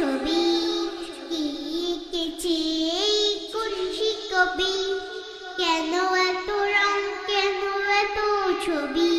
ছবি এঁকেছে কবি। কেন এত রং কেন এত ছবি?